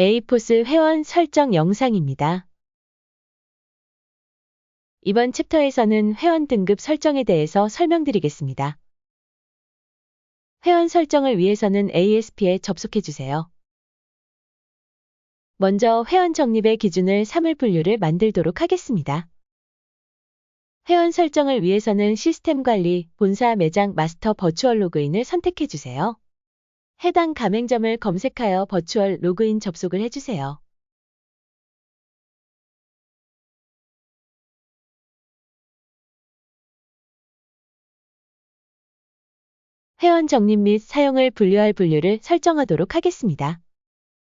에이포스 회원 설정 영상입니다. 이번 챕터에서는 회원 등급 설정에 대해서 설명드리겠습니다. 회원 설정을 위해서는 ASP에 접속해주세요. 먼저 회원 적립의 기준을 3을 분류를 만들도록 하겠습니다. 회원 설정을 위해서는 시스템 관리, 본사 매장 마스터 버추얼 로그인을 선택해주세요. 해당 가맹점을 검색하여 버추얼 로그인 접속을 해주세요. 회원 적립 및 사용을 분류할 분류를 설정하도록 하겠습니다.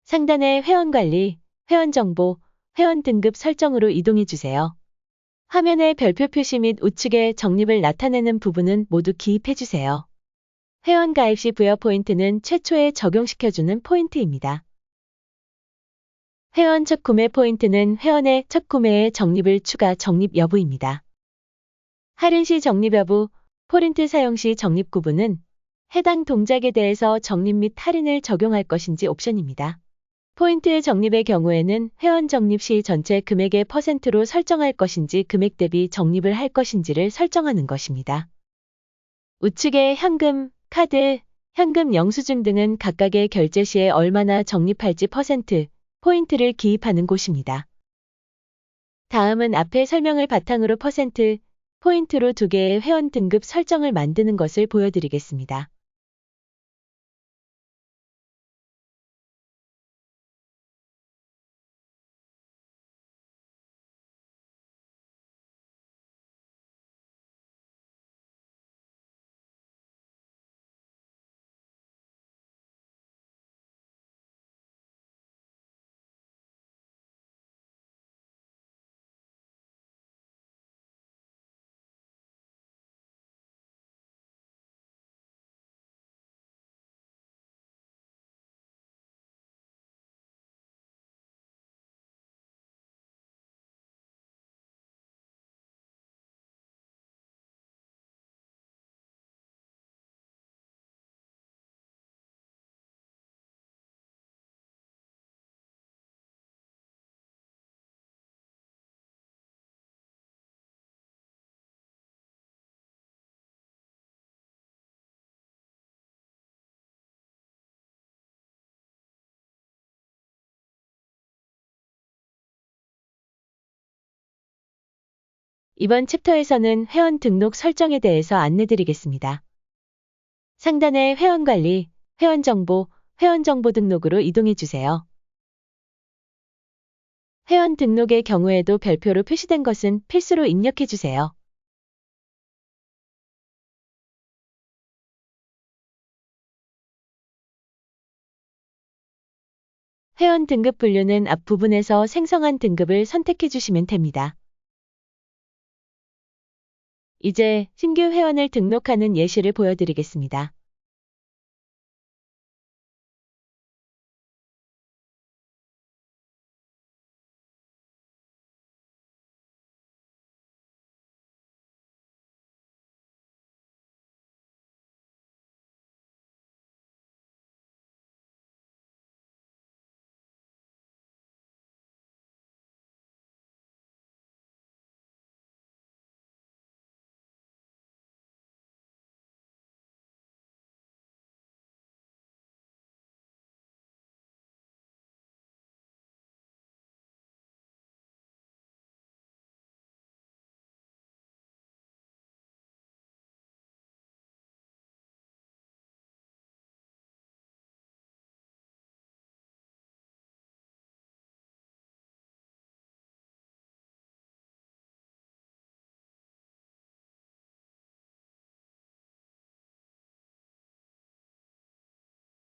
상단의 회원 관리, 회원 정보, 회원 등급 설정으로 이동해 주세요. 화면의 별표 표시 및 우측의 적립을 나타내는 부분은 모두 기입해 주세요. 회원 가입 시 부여 포인트는 최초에 적용시켜주는 포인트입니다. 회원 첫 구매 포인트는 회원의 첫 구매에 적립을 추가 적립 여부입니다. 할인 시 적립 여부, 포인트 사용 시 적립 구분은 해당 동작에 대해서 적립 및 할인을 적용할 것인지 옵션입니다. 포인트의 적립의 경우에는 회원 적립 시 전체 금액의 퍼센트로 설정할 것인지 금액 대비 적립을 할 것인지를 설정하는 것입니다. 우측의 현금, 카드, 현금 영수증 등은 각각의 결제 시에 얼마나 적립할지 퍼센트, 포인트를 기입하는 곳입니다. 다음은 앞의 설명을 바탕으로 퍼센트, 포인트로 두 개의 회원 등급 설정을 만드는 것을 보여드리겠습니다. 이번 챕터에서는 회원 등록 설정에 대해서 안내드리겠습니다. 상단의 회원 관리, 회원 정보, 회원 정보 등록으로 이동해 주세요. 회원 등록의 경우에도 별표로 표시된 것은 필수로 입력해 주세요. 회원 등급 분류는 앞부분에서 생성한 등급을 선택해 주시면 됩니다. 이제 신규 회원을 등록하는 예시를 보여드리겠습니다.